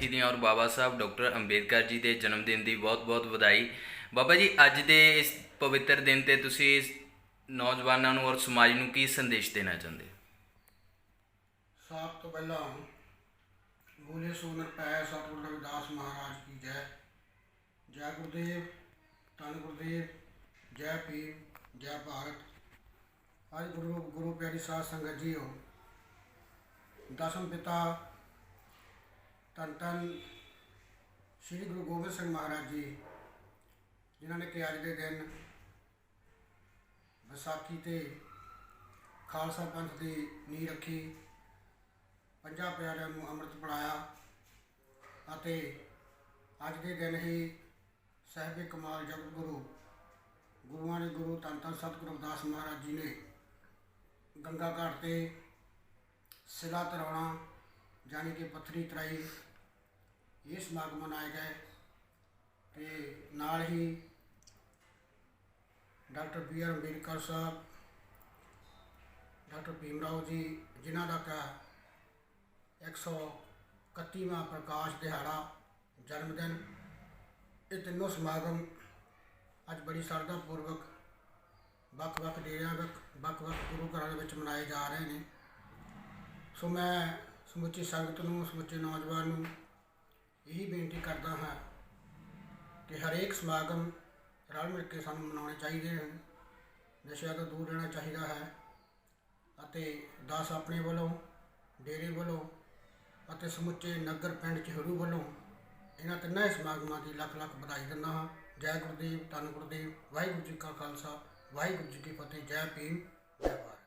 ਜੀ ਔਰ ਬਾਬਾ ਸਾਹਿਬ, ਡਾਕਟਰ ਅੰਬੇਦਕਰ ਜੀ ਦੇ ਜਨਮ ਦਿਨ ਦੀ ਬਹੁਤ-ਬਹੁਤ ਵਧਾਈ। ਬਾਬਾ ਜੀ, ਅੱਜ ਦੇ ਇਸ ਪਵਿੱਤਰ ਦਿਨ ਤੇ ਤੁਸੀਂ ਨੌਜਵਾਨਾਂ ਨੂੰ ਔਰ ਸਮਾਜ ਨੂੰ ਕੀ ਸੰਦੇਸ਼ ਦੇਣਾ ਚਾਹੁੰਦੇ ਸਭ ਤੋਂ ਪਹਿਲਾਂ ਬੋਲੇ ਸੋ ਨਿਰਭੈ ਸਤਿਗੁਰੂ ਰਵਿਦਾਸ ਮਹਾਰਾਜ ਕੀ ਜੈ। ਜੈ ਗੁਰਦੇਵ, ਧੰਨ ਗੁਰਦੇਵ, ਜੈ ਪੀਰ ਜੈ ਭਾਰਤ। ਅੱਜ ਗੁਰੂ ਗੁਰੂ ਪਿਆਰੀ ਸਾਧ ਸੰਗਤ ਜੀਓ, ਦਸਮ ਪਿਤਾ ਧੰਨ ਧੰਨ ਸ੍ਰੀ ਗੁਰੂ ਗੋਬਿੰਦ ਸਿੰਘ ਮਹਾਰਾਜ ਜੀ, ਜਿਨ੍ਹਾਂ ਨੇ ਕਿ ਅੱਜ ਦੇ ਦਿਨ ਵਿਸਾਖੀ ਤੇ ਖਾਲਸਾ ਪੰਥ ਦੀ ਨੀਂਹ ਰੱਖੀ, ਪੰਜਾਂ ਪਿਆਰਿਆਂ ਨੂੰ ਅੰਮ੍ਰਿਤ ਪੜਾਇਆ ਅਤੇ ਅੱਜ ਦੇ ਦਿਨ ਹੀ ਸਾਹਿਬੇ ਕਮਾਲ ਜਗਤ ਗੁਰੂ, ਗੁਰੂਆਂ ਦੇ ਗੁਰੂ ਧੰਨ ਧੰਨ ਸਤਿਗੁਰੂ ਰਵਿਦਾਸ ਮਹਾਰਾਜ ਜੀ ਨੇ ਗੰਗਾ ਘਾਟ ਤੇ ਸਿਲਾ ਤਰਾਉਣਾ ਜਾਣੀ ਕਿ ਪੱਥਰੀ ਤਰਾਈ ਇਹ ਸਮਾਗਮ ਮਨਾਏ ਗਏ ਤੇ ਨਾਲ ਹੀ doctor B R Ambedkar Sahib doctor Bhim Rao ji ਜਿਨ੍ਹਾਂ ਦਾ ਕਾ 131ਵਾਂ ਪ੍ਰਕਾਸ਼ ਦਿਹਾੜਾ ਜਨਮ ਦਿਨ ਇਹ ਤਿੰਨੋਂ ਸਮਾਗਮ ਅੱਜ ਬੜੀ ਸ਼ਰਧਾ ਪੂਰਵਕ ਵੱਖ-ਵੱਖ ਡੇਰਿਆਂ ਵਿੱਚ ਵੱਖ-ਵੱਖ ਗੁਰੂ ਘਰਾਂ ਦੇ ਵਿੱਚ ਮਨਾਏ ਜਾ ਰਹੇ ਨੇ ਸੋ ਮੈਂ ਸਮੁੱਚੀ ਸੰਗਤ ਨੂੰ, ਸਮੁੱਚੇ ਨੌਜਵਾਨ ਨੂੰ ਇਹੀ ਬੇਨਤੀ ਕਰਦਾ ਹਾਂ ਕਿ ਹਰੇਕ ਸਮਾਗਮ ਰਲ ਮਿਲ ਕੇ ਸਾਨੂੰ ਮਨਾਉਣੇ ਚਾਹੀਦੇ ਹਨ। ਨਸ਼ਿਆਂ ਤੋਂ ਦੂਰ ਰਹਿਣਾ ਚਾਹੀਦਾ ਹੈ ਅਤੇ ਦਾਸ ਆਪਣੇ ਵੱਲੋਂ, ਡੇਰੇ ਵੱਲੋਂ ਅਤੇ ਸਮੁੱਚੇ ਨਗਰ ਪਿੰਡ ਚਿਹੜੂ ਵੱਲੋਂ ਇਹਨਾਂ ਤਿੰਨਾਂ ਸਮਾਗਮਾਂ ਦੀ ਲੱਖ ਲੱਖ ਵਧਾਈ ਦਿੰਦਾ ਹਾਂ। ਜੈ ਗੁਰਦੇਵ, ਧੰਨ ਗੁਰਦੇਵ, ਵਾਹਿਗੁਰੂ ਜੀ ਕਾ ਖਾਲਸਾ, ਵਾਹਿਗੁਰੂ ਜੀ ਕੀ ਫਤਿਹ, ਜੈ ਭੀਮ, ਜੈ ਭਾਰਤ।